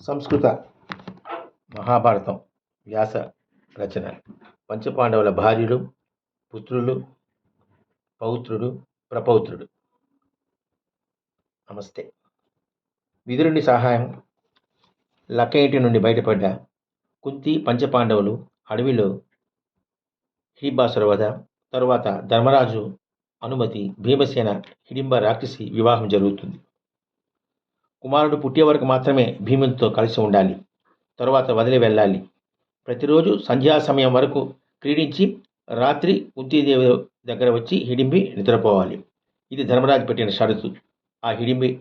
సంస్కృత మహాభారతం వ్యాస రచన. పంచపాండవుల భార్యలు పుత్రులు పౌత్రుడు ప్రపౌత్రుడు. నమస్తే. విదురుని సహాయం లక్క నుండి బయటపడ్డ కుంతి పంచపాండవులు అడవిలో హిడింబాసుర వధ తరువాత ధర్మరాజు అనుమతి భీమసేన హిడింబ రాక్షసి వివాహం జరుగుతుంది. కుమారుడు పుట్టే వరకు మాత్రమే భీమునితో కలిసి ఉండాలి. తరువాత వదిలి వెళ్ళాలి. ప్రతిరోజు సంధ్యా సమయం వరకు క్రీడించి రాత్రి కుంతీదేవి దగ్గర వచ్చి హిడింబి నిద్రపోవాలి. ఇది ధర్మరాజు పెట్టిన షరతు. ఆ హిడింబి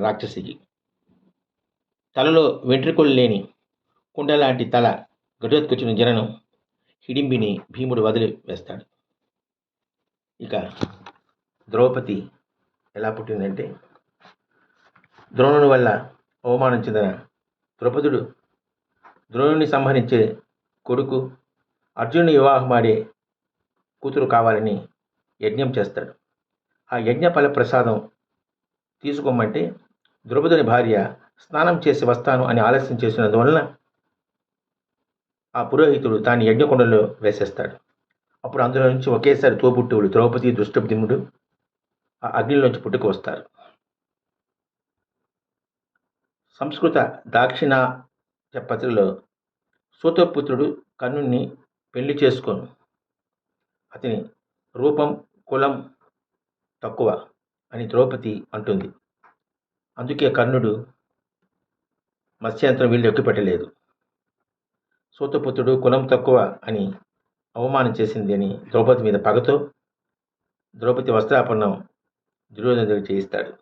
రాక్షసికి తలలో వెంట్రుకలు లేని కుండ లాంటి తల గటోత్కొచ్చిన జననం హిడింబిని భీముడు వదిలి వేస్తాడు. ఇక ద్రౌపది ఎలా పుట్టిందంటే ద్రోణుని వల్ల అవమానం చెందిన ద్రౌపదుడు ద్రోణుని సంహరించే కొడుకు అర్జునుని వివాహమాడే కూతురు కావాలని యజ్ఞం చేస్తాడు. ఆ యజ్ఞ ఫల ప్రసాదం తీసుకోమంటే ద్రౌపదుని భార్య స్నానం చేసి వస్తాను అని ఆలస్యం చేసినందువలన ఆ పురోహితుడు దాన్ని యజ్ఞకొండలో వేసేస్తాడు. అప్పుడు అందులో నుంచి ఒకేసారి తోబుట్టువులు ద్రౌపది దుష్టబ్దిముడు ఆ అగ్నిలోంచి పుట్టుకు వస్తారు సంస్కృత దాక్షిణాత్య పత్రికలో సూతపుత్రుడు కర్ణుణ్ణి పెళ్ళి చేసుకోను. అతని రూపం కులం తక్కువ అని ద్రౌపది అంటుంది. అందుకే కర్ణుడు మత్స్యంత్రం వీళ్ళు ఎక్కుపెట్టలేదు. సూతపుత్రుడు కులం తక్కువ అని అవమానం చేసింది అని ద్రౌపది మీద పగతో ద్రౌపది వస్త్రాపన్నం దుర్యోధనుడికి చేయిస్తాడు.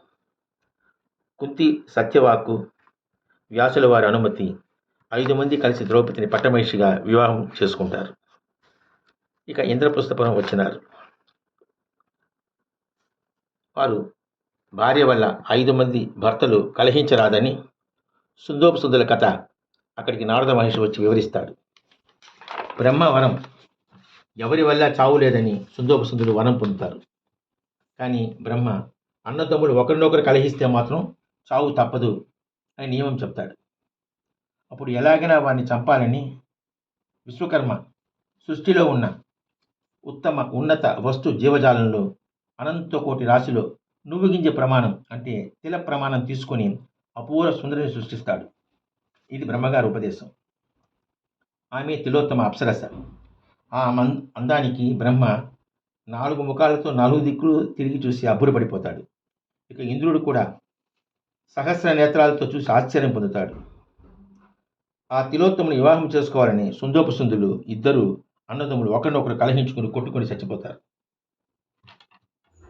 కుంతి సత్యవాకు వ్యాసుల వారి అనుమతి. ఐదు మంది కలిసి ద్రౌపదిని పట్టమహిషిగా వివాహం చేసుకుంటారు. ఇక ఇంద్రప్రస్థపురం వచ్చినారు. వారు భార్య వల్ల ఐదు మంది భర్తలు కలహించరాదని సుందోపసుందుల కథ అక్కడికి నారద మహర్షి వచ్చి వివరిస్తాడు. బ్రహ్మవరం ఎవరి వల్ల చావు లేదని సుందోపసుందులు వనం పొందుతారు. కానీ బ్రహ్మ అన్నదమ్ములు ఒకరినొకరు కలహిస్తే మాత్రం చావు తప్పదు అని నియమం చెప్తాడు. అప్పుడు ఎలాగైనా వారిని చంపాలని విశ్వకర్మ సృష్టిలో ఉన్న ఉత్తమ ఉన్నత వస్తు జీవజాలంలో అనంత కోటి రాశిలో నువ్వు గింజ ప్రమాణం అంటే తిల ప్రమాణం తీసుకొని అపూర్వ సుందరిని సృష్టిస్తాడు. ఇది బ్రహ్మగారి ఉపదేశం. ఆమె తిలోత్తమ అప్సరస. ఆ మన్ అందానికి బ్రహ్మ నాలుగు ముఖాలతో నాలుగు దిక్కులు తిరిగి చూసి అబ్బురపడిపోతాడు. ఇక ఇంద్రుడు కూడా సహస్ర నేత్రాలతో చూసి ఆశ్చర్యం పొందుతాడు. ఆ తిలోత్తముని వివాహం చేసుకోవాలని సుందోపసుందులు ఇద్దరు అన్నదమ్ములు ఒకరినొకరు కలహించుకుని కొట్టుకొని చచ్చిపోతారు.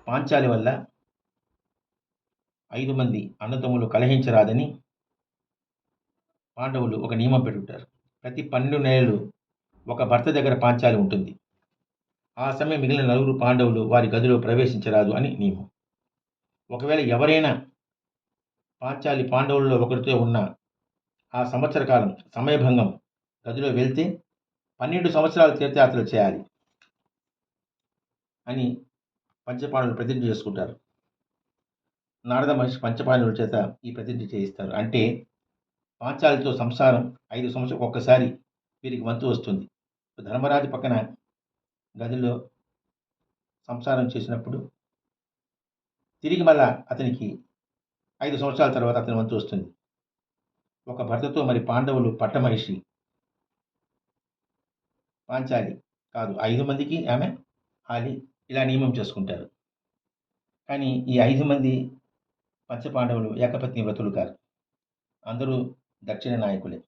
పాంచాలి వల్ల ఐదు మంది అన్నదమ్ములు కలహించరాదని పాండవులు ఒక నియమం పెట్టుకుంటారు. ప్రతి పన్నెండు నెలలు ఒక భర్త దగ్గర పాంచాలి ఉంటుంది. ఆ సమయం మిగిలిన నలుగురు పాండవులు వారి గదిలో ప్రవేశించరాదు అని నియమం. ఒకవేళ ఎవరైనా పాంచాలి పాండవుల్లో ఒకరితో ఉన్న ఆ సంవత్సర కాలం సమయభంగం గదిలో వెళ్తే పన్నెండు సంవత్సరాలు తీర్థయాత్రలు చేయాలి అని పంచపాండవులు ప్రతిజ్ఞ చేసుకుంటారు. నారద మహర్షి పంచపాండవుల చేత ఈ ప్రతిజ్ఞ చేయిస్తారు. అంటే పాంచాలితో సంసారం ఐదు సంవత్సరం ఒక్కసారి వీరికి వంతు వస్తుంది. ధర్మరాజు పక్కన గదిలో సంసారం చేసినప్పుడు తిరిగి మళ్ళా అతనికి ఐదు సంవత్సరాల తర్వాత అతని వంతు వస్తుంది. ఒక భర్తతో మరి పాండవులు పట్టమహిషి. పాంచాలి కాదు ఐదు మందికి ఆమె ఆలి ఇలా నియమం చేసుకుంటారు. కానీ ఈ ఐదు మంది పంచపాండవులు ఏకపత్ని వ్రతులు కారు అందరూ దక్షిణ నాయకులే.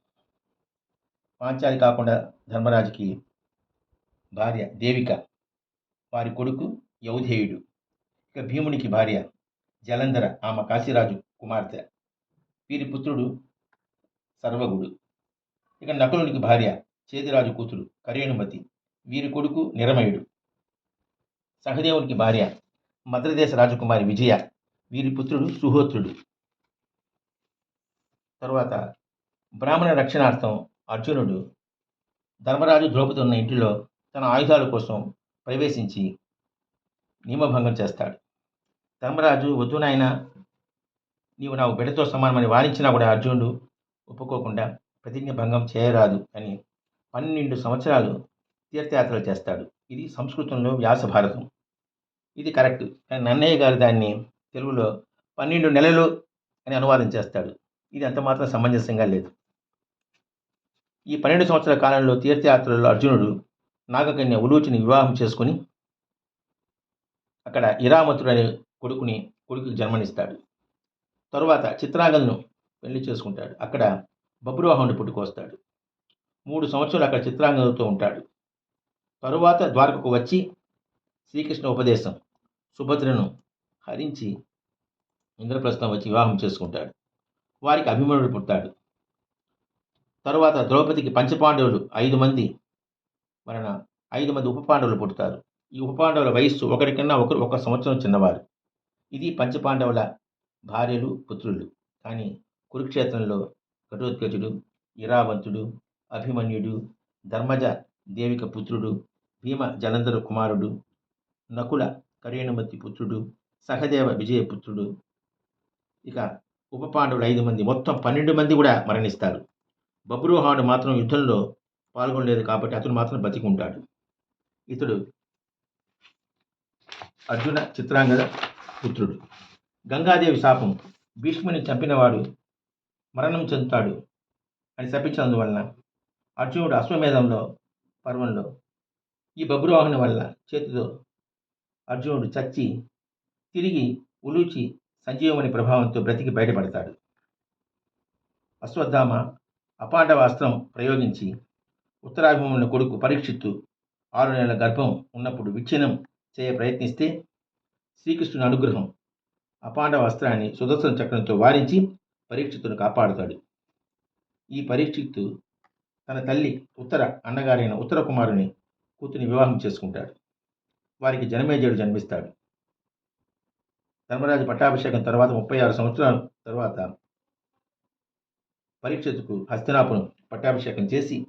పాంచాలి కాకుండా ధర్మరాజుకి భార్య దేవిక. వారి కొడుకు యౌధేయుడు. ఇక భీమునికి భార్య జలంధర ఆమె కాశీరాజు కుమార్తె. వీరి పుత్రుడు సర్వగుడు. ఇక నకులునికి భార్య చేదిరాజు కూతురు కరేణుమతి. వీరి కొడుకు నిరమయుడు. సహదేవునికి భార్య మద్రదేశ రాజకుమారి విజయ. వీరి పుత్రుడు సుహోత్రుడు. తరువాత బ్రాహ్మణ రక్షణార్థం అర్జునుడు ధర్మరాజు ద్రౌపది ఉన్న ఇంటిలో తన ఆయుధాల కోసం ప్రవేశించి నియమభంగం చేస్తాడు. ధర్మరాజు వద్దు నాయన. నీవు నా బిడ్డతో సమానమని వారించినా కూడా అర్జునుడు ఒప్పుకోకుండా ప్రతిజ్ఞ భంగం చేయరాదు అని పన్నెండు సంవత్సరాలు తీర్థయాత్రలు చేస్తాడు. ఇది సంస్కృతంలో వ్యాస భారతం. ఇది కరెక్ట్. కానీ నన్నయ్య గారు దాన్ని తెలుగులో పన్నెండు నెలలు అని అనువాదం చేస్తాడు. ఇది అంత మాత్రం సమంజసంగా లేదు. ఈ పన్నెండు సంవత్సరాల కాలంలో తీర్థయాత్రలో అర్జునుడు నాగకన్య ఉలూచిని వివాహం చేసుకుని అక్కడ ఇరామతుడు అనే కొడుకుని కొడుకుకి జన్మనిస్తాడు. తరువాత చిత్రాంగలను పెళ్ళి చేసుకుంటాడు. అక్కడ బబ్రువాహనుడు పుట్టుకొస్తాడు మూడు సంవత్సరాలు అక్కడ చిత్రాంగనతో ఉంటాడు. తరువాత ద్వారకకు వచ్చి శ్రీకృష్ణ ఉపదేశం సుభద్రను హరించి ఇంద్రప్రస్థం వచ్చి వివాహం చేసుకుంటాడు. వారికి అభిమన్యుడు పుట్టాడు తరువాత ద్రౌపదికి పంచపాండవులు ఐదు మంది వలన ఐదు మంది ఉప పాండవులు పుడతారు. ఈ ఉప పాండవుల వయస్సు ఒకరికన్నా ఒకరు ఒక సంవత్సరం చిన్నవారు. ఇది పంచపాండవుల భార్యలు పుత్రులు. కానీ కురుక్షేత్రంలో ఘటోత్కచుడు ఇరావంతుడు అభిమన్యుడు ధర్మజ దేవిక పుత్రుడు భీమ జలంధర కుమారుడు నకుల కరేణుమతి పుత్రుడు సహదేవ విజయపుత్రుడు ఇక ఉప పాండవులు ఐదు మంది. మొత్తం పన్నెండు మంది కూడా మరణిస్తారు. బబ్రుహానుడు మాత్రం యుద్ధంలో పాల్గొనలేదు కాబట్టి అతను మాత్రం బతికి ఉంటాడు. ఇతడు అర్జున చిత్రాంగద పుత్రుడు. గంగాదేవి శాపం. భీష్ముని చంపినవాడు మరణం చెందుతాడు అని శపించినందువలన అర్జునుడు అశ్వమేధంలో పర్వంలో ఈ బబ్రువాహన వల్ల చేతితో అర్జునుడు చచ్చి తిరిగి ఉలూచి సంజీవమని ప్రభావంతో బ్రతికి బయటపడతాడు. అశ్వత్థామ అపాండవ అస్త్రం ప్రయోగించి ఉత్తరాభిమనుల కొడుకు పరీక్షిత్తు ఆరు నెలల గర్భం ఉన్నప్పుడు విచ్ఛిన్నం చేయ ప్రయత్నిస్తే శ్రీకృష్ణుని అనుగ్రహం అపాండ వస్త్రాన్ని సుదర్శన చక్రంతో వారించి పరీక్షితును కాపాడుతాడు. ఈ పరీక్షిత్తు తన తల్లి ఉత్తర అన్నగారైన ఉత్తర కుమారుని కూతుని వివాహం చేసుకుంటాడు. వారికి జనమేజయుడు జన్మిస్తాడు. ధర్మరాజు పట్టాభిషేకం తర్వాత ముప్పై ఆరు సంవత్సరాల తర్వాత పరీక్షిత్తుకు హస్తినాపురం పట్టాభిషేకం చేసి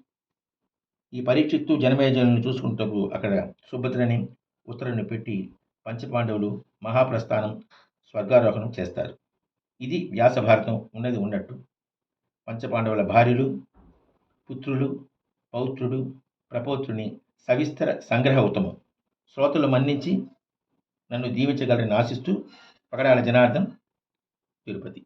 ఈ పరీక్షిత్తు జనమేజయులను చూసుకుంటూ అక్కడ సుభద్రని ఉత్తరుని పెట్టి పంచపాండవులు మహాప్రస్థానం స్వర్గారోహణం చేస్తారు. ఇది వ్యాస భారతం ఉన్నది ఉన్నట్టు. పంచపాండవుల భార్యలు పుత్రులు పౌత్రుడు ప్రపౌత్రుని సవిస్తర సంగ్రహ ఉత్తమం. శ్రోతలు మన్నించి నన్ను దీవించగలరని ఆశిస్తూ పగడాల జనార్దన్ తిరుపతి.